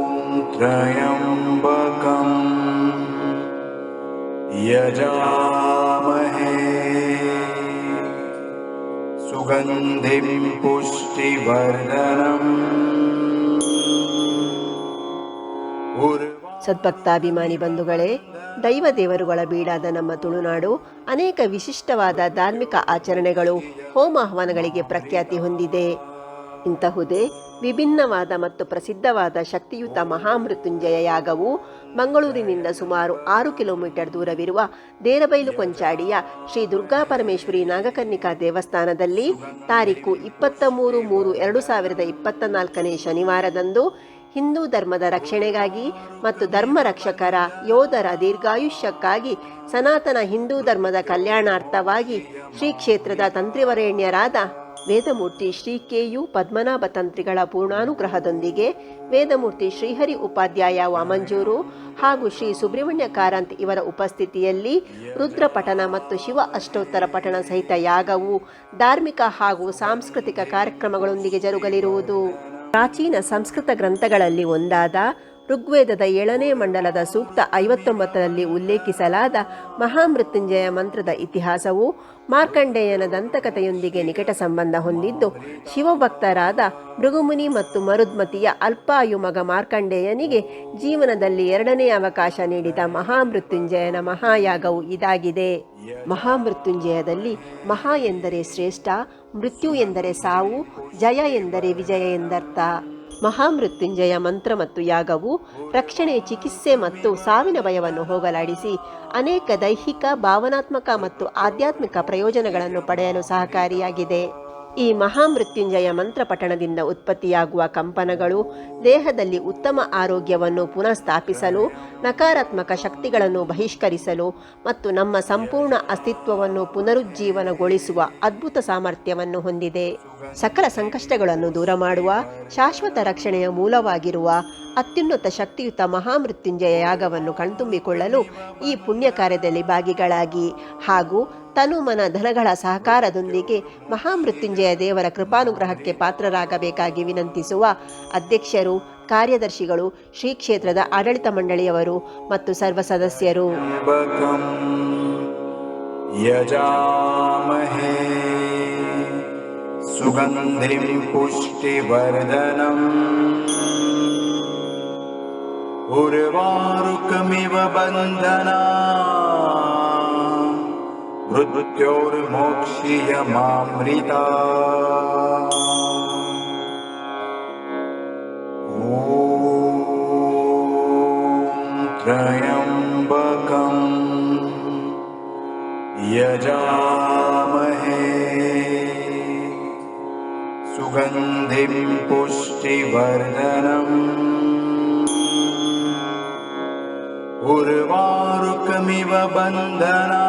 ॐ त्र्यम्बकम् यजामहे सुगन्धिं पुष्टिवर्धनम् उर्वा ಸದ್ಭಕ್ತಾಭಿಮಾನಿ ಬಂಧುಗಳೇ ದೈವ ದೇವರುಗಳ ಬೀಡಾದ ನಮ್ಮ ತುಳುನಾಡು ಅನೇಕ ವಿಶಿಷ್ಟವಾದ ಧಾರ್ಮಿಕ ಆಚರಣೆಗಳು ಹೋಮ ಹವನಗಳಿಗೆ ಪ್ರಖ್ಯಾತಿ ಹೊಂದಿದೆ ಇಂತಹುದೇ ವಿಭಿನ್ನವಾದ ಮತ್ತು ಪ್ರಸಿದ್ಧವಾದ ಶಕ್ತಿಯುತ ಮಹಾಮೃತ್ಯುಂಜಯ ಯಾಗವು ಮಂಗಳೂರಿನಿಂದ ಸುಮಾರು ಆರು ಕಿಲೋಮೀಟರ್ ದೂರವಿರುವ ದೇರಬೈಲು ಕೊಂಚಾಡಿಯ ಶ್ರೀ ದುರ್ಗಾ ಪರಮೇಶ್ವರಿ ನಾಗಕನ್ನಿಕಾ ದೇವಸ್ಥಾನದಲ್ಲಿ ತಾರೀಕು ಇಪ್ಪತ್ತ ಮೂರು ಮೂರು ಎರಡು ಸಾವಿರದ ಇಪ್ಪತ್ತ ನಾಲ್ಕನೇ ಶನಿವಾರದಂದು ಹಿಂದೂ ಧರ್ಮದ ರಕ್ಷಣೆಗಾಗಿ ಮತ್ತು ಧರ್ಮ ರಕ್ಷಕರ ಯೋಧರ ದೀರ್ಘಾಯುಷ್ಯಕ್ಕಾಗಿ ಸನಾತನ ಹಿಂದೂ ಧರ್ಮದ ಕಲ್ಯಾಣಾರ್ಥವಾಗಿ ಶ್ರೀ ಕ್ಷೇತ್ರದ ತಂತ್ರಿವರೇಣ್ಯರಾದ ವೇದಮೂರ್ತಿ ಶ್ರೀ ಕೆ ಯು ಪದ್ಮನಾಭ ತಂತ್ರಿಗಳ ಪೂರ್ಣಾನುಗ್ರಹದೊಂದಿಗೆ ವೇದಮೂರ್ತಿ ಶ್ರೀಹರಿ ಉಪಾಧ್ಯಾಯ ವಾಮಂಜೂರು ಹಾಗೂ ಶ್ರೀ ಸುಬ್ರಹ್ಮಣ್ಯ ಕಾರಂತ್ ಇವರ ಉಪಸ್ಥಿತಿಯಲ್ಲಿ ರುದ್ರ ಪಠಣ ಮತ್ತು ಶಿವ ಅಷ್ಟೋತ್ತರ ಪಠಣ ಸಹಿತ ಯಾಗವು ಧಾರ್ಮಿಕ ಹಾಗೂ ಸಾಂಸ್ಕೃತಿಕ ಕಾರ್ಯಕ್ರಮಗಳೊಂದಿಗೆ ಜರುಗಲಿರುವುದು. ಪ್ರಾಚೀನ ಸಂಸ್ಕೃತ ಗ್ರಂಥಗಳಲ್ಲಿ ಒಂದಾದ ಋಗ್ವೇದದ ಏಳನೇ ಮಂಡಲದ ಸೂಕ್ತ ಐವತ್ತೊಂಬತ್ತರಲ್ಲಿ ಉಲ್ಲೇಖಿಸಲಾದ ಮಹಾಮೃತ್ಯುಂಜಯ ಮಂತ್ರದ ಇತಿಹಾಸವು ಮಾರ್ಕಂಡೇಯನ ದಂತಕಥೆಯೊಂದಿಗೆ ನಿಕಟ ಸಂಬಂಧ ಹೊಂದಿದ್ದು, ಶಿವಭಕ್ತರಾದ ಮೃಗುಮುನಿ ಮತ್ತು ಮರುದ್ಮತಿಯ ಅಲ್ಪಾಯು ಮಗ ಮಾರ್ಕಂಡೇಯನಿಗೆ ಜೀವನದಲ್ಲಿ ಎರಡನೇ ಅವಕಾಶ ನೀಡಿದ ಮಹಾಮೃತ್ಯುಂಜಯನ ಮಹಾಯಾಗವು ಇದಾಗಿದೆ. ಮಹಾಮೃತ್ಯುಂಜಯದಲ್ಲಿ ಮಹಾ ಎಂದರೆ ಶ್ರೇಷ್ಠ, ಮೃತ್ಯು ಎಂದರೆ ಸಾವು, ಜಯ ಎಂದರೆ ವಿಜಯ ಎಂದರ್ಥ. ಮಹಾಮೃತ್ಯುಂಜಯ ಮಂತ್ರ ಮತ್ತು ಯಾಗವು ರಕ್ಷಣೆ, ಚಿಕಿತ್ಸೆ ಮತ್ತು ಸಾವಿನ ಭಯವನ್ನು ಹೋಗಲಾಡಿಸಿ ಅನೇಕ ದೈಹಿಕ, ಭಾವನಾತ್ಮಕ ಮತ್ತು ಆಧ್ಯಾತ್ಮಿಕ ಪ್ರಯೋಜನಗಳನ್ನು ಪಡೆಯಲು ಸಹಕಾರಿಯಾಗಿದೆ. ಈ ಮಹಾಮೃತ್ಯುಂಜಯ ಮಂತ್ರ ಪಠಣದಿಂದ ಉತ್ಪತ್ತಿಯಾಗುವ ಕಂಪನಗಳು ದೇಹದಲ್ಲಿ ಉತ್ತಮ ಆರೋಗ್ಯವನ್ನು ಪುನಃ ಸ್ಥಾಪಿಸಲು ನಕಾರಾತ್ಮಕ ಶಕ್ತಿಗಳನ್ನು ಬಹಿಷ್ಕರಿಸಲು ಮತ್ತು ನಮ್ಮ ಸಂಪೂರ್ಣ ಅಸ್ತಿತ್ವವನ್ನು ಪುನರುಜ್ಜೀವನಗೊಳಿಸುವ ಅದ್ಭುತ ಸಾಮರ್ಥ್ಯವನ್ನು ಹೊಂದಿದೆ. ಸಕಲ ಸಂಕಷ್ಟಗಳನ್ನು ದೂರ ಮಾಡುವ ಶಾಶ್ವತ ರಕ್ಷಣೆಯ ಮೂಲವಾಗಿರುವ ಅತ್ಯುನ್ನತ ಶಕ್ತಿಯುತ ಮಹಾಮೃತ್ಯುಂಜಯ ಯಾಗವನ್ನು ಕಣ್ತುಂಬಿಕೊಳ್ಳಲು ಈ ಪುಣ್ಯ ಕಾರ್ಯದಲ್ಲಿ ಭಾಗಿಗಳಾಗಿ ಹಾಗೂ ತನುಮನ ಧನಗಳ ಸಹಕಾರದೊಂದಿಗೆ ಮಹಾಮೃತ್ಯುಂಜಯ ದೇವರ ಕೃಪಾನುಗ್ರಹಕ್ಕೆ ಪಾತ್ರರಾಗಬೇಕಾಗಿ ವಿನಂತಿಸುವ ಅಧ್ಯಕ್ಷರು, ಕಾರ್ಯದರ್ಶಿಗಳು ಶ್ರೀ ಕ್ಷೇತ್ರದ ಆಡಳಿತ ಮಂಡಳಿಯವರು ಮತ್ತು ಸರ್ವ ಸದಸ್ಯರು. ಸುಗಂಧಿಂ ಪುಷ್ಟಿವರ್ಧನಂ. उर्वारुकमिव बन्धना। मृत्योर्मोक्षीयमामृता ॐ त्र्यम्बकम् यजामहे। सुगन्धिं पुष्टिवर्धनम् उर्वारुकमिव बन्धना